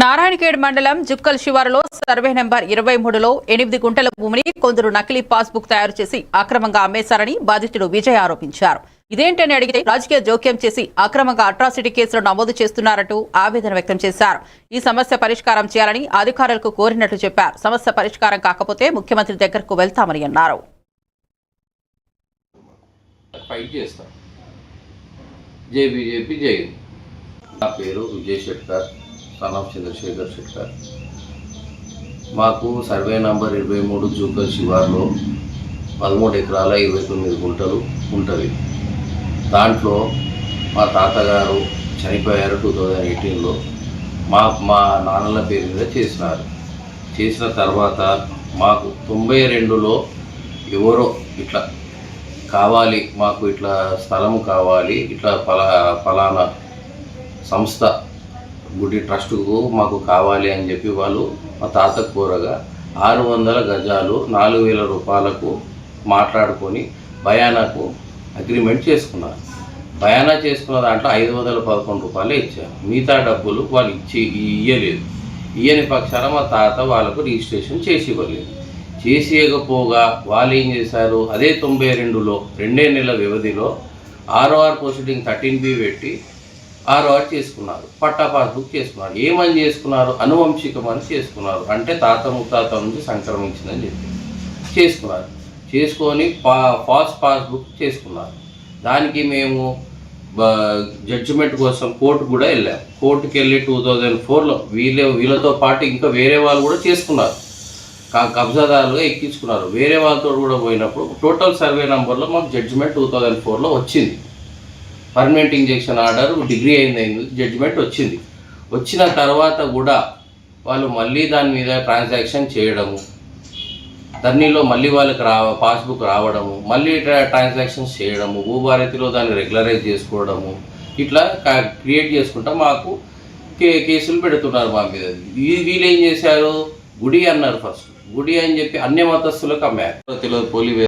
నారాయణఖేడ్ మండలం జుక్కల్ శివారులో survey number ఇరవై మూడులో ఎనిమిది గుంటల భూమిని కొందరు నకిలీ పాస్బుక్ తయారు చేసి అక్రమంగా అమ్మేశారని బాధితుడు విజయ్ ఆరోపించారు. ఇదేంటని అడిగితే రాజకీయ జోక్యం చేసి అక్రమంగా అట్రాసిటీ కేసులు నమోదు చేస్తున్నారంటూ ఆవేదన వ్యక్తం చేశారు. ఈ సమస్య పరిష్కారం చేయాలని అధికారులకు కోరినట్లు చెప్పారు. సమస్య పరిష్కారం కాకపోతే ముఖ్యమంత్రి దగ్గరకు వెళ్తామని అన్నారు. నా పేరు విజయ్ శెట్టర్. సన్ చంద్రశేఖర్ శెట్కర్ మాకు సర్వే నంబర్ ఇరవై మూడు జూకల్ శివార్లో పదమూడు ఎకరాల ఇరవై తొమ్మిది గుంటలు ఉంటుంది. దాంట్లో మా తాతగారు చనిపోయారు టూ థౌజండ్ ఎయిటీన్లో. మా మా నాన్నల పేరు మీద చేసినారు. చేసిన తర్వాత మాకు తొంభై రెండులో ఎవరో ఇట్లా కావాలి మాకు ఇట్లా స్థలం కావాలి ఇట్లా ఫలా ఫలానా సంస్థ గుడి ట్రస్టుకు మాకు కావాలి అని చెప్పి వాళ్ళు మా తాత కోరగా ఆరు వందల గజాలు నాలుగు వేల రూపాయలకు మాట్లాడుకొని భయానాకు అగ్రిమెంట్ చేసుకున్నారు. భయానా చేసుకున్న దాంట్లో ఐదు వందల పదకొండు రూపాయలే ఇచ్చారు. మిగతా డబ్బులు వాళ్ళు ఇచ్చి ఇయ్యలేదు. ఇయ్యని పక్షాన మా తాత వాళ్ళకు రిజిస్ట్రేషన్ చేసి ఇవ్వలేదు. చేసి ఇవ్వకపోగా వాళ్ళు ఏం చేశారు? అదే తొంభై రెండులో రెండే నెలల వ్యవధిలో ఆర్ఓఆర్ ప్రొసీడింగ్ థర్టీన్ బి పెట్టి ఆర్ఓఆర్ చేసుకున్నారు. పట్టా పాస్బుక్ చేసుకున్నారు. ఏమని చేసుకున్నారు? అనువంశికమని చేసుకున్నారు. అంటే తాత ముత్తాత నుంచి సంక్రమించిందని చెప్పి చేసుకున్నారు. చేసుకొని పా ఫాస్ట్ పాస్బుక్ చేసుకున్నారు. దానికి మేము జడ్జిమెంట్ కోసం కోర్టు కూడా వెళ్ళాం. కోర్టుకి వెళ్ళి టూ థౌజండ్ ఫోర్లో వీళ్ళే వీళ్ళతో పాటు ఇంకా వేరే వాళ్ళు కూడా చేసుకున్నారు. కా- కబ్జాదారులుగా ఎక్కించుకున్నారు. వేరే వాళ్ళతో కూడా పోయినప్పుడు టోటల్ సర్వే నెంబర్లో మాకు జడ్జిమెంట్ టూ థౌజండ్ ఫోర్లో వచ్చింది. పర్మనెంట్ ఇంజెక్షన్ ఆర్డర్ డిగ్రీ అయింది జడ్జిమెంట్ వచ్చింది. వచ్చిన తర్వాత కూడా వాళ్ళు మళ్ళీ దాని మీద ట్రాన్సాక్షన్ చేయడము ధర్నీలో మళ్ళీ వాళ్ళకి రా పాస్బుక్ రావడము మళ్ళీ ట్రాన్సాక్షన్స్ చేయడము భూభారతిలో దాన్ని రెగ్యులరైజ్ చేసుకోవడము ఇట్లా క్రియేట్ చేసుకుంటా మాకు కే కేసులు పెడుతున్నారు మా మీద. వీ- వీళ్ళు ఏం చేశారు? గుడి అన్నారు ఫస్ట్ గుడి అని చెప్పి అన్య మతస్థులకు అమ్మారు. తెలియదు పోలి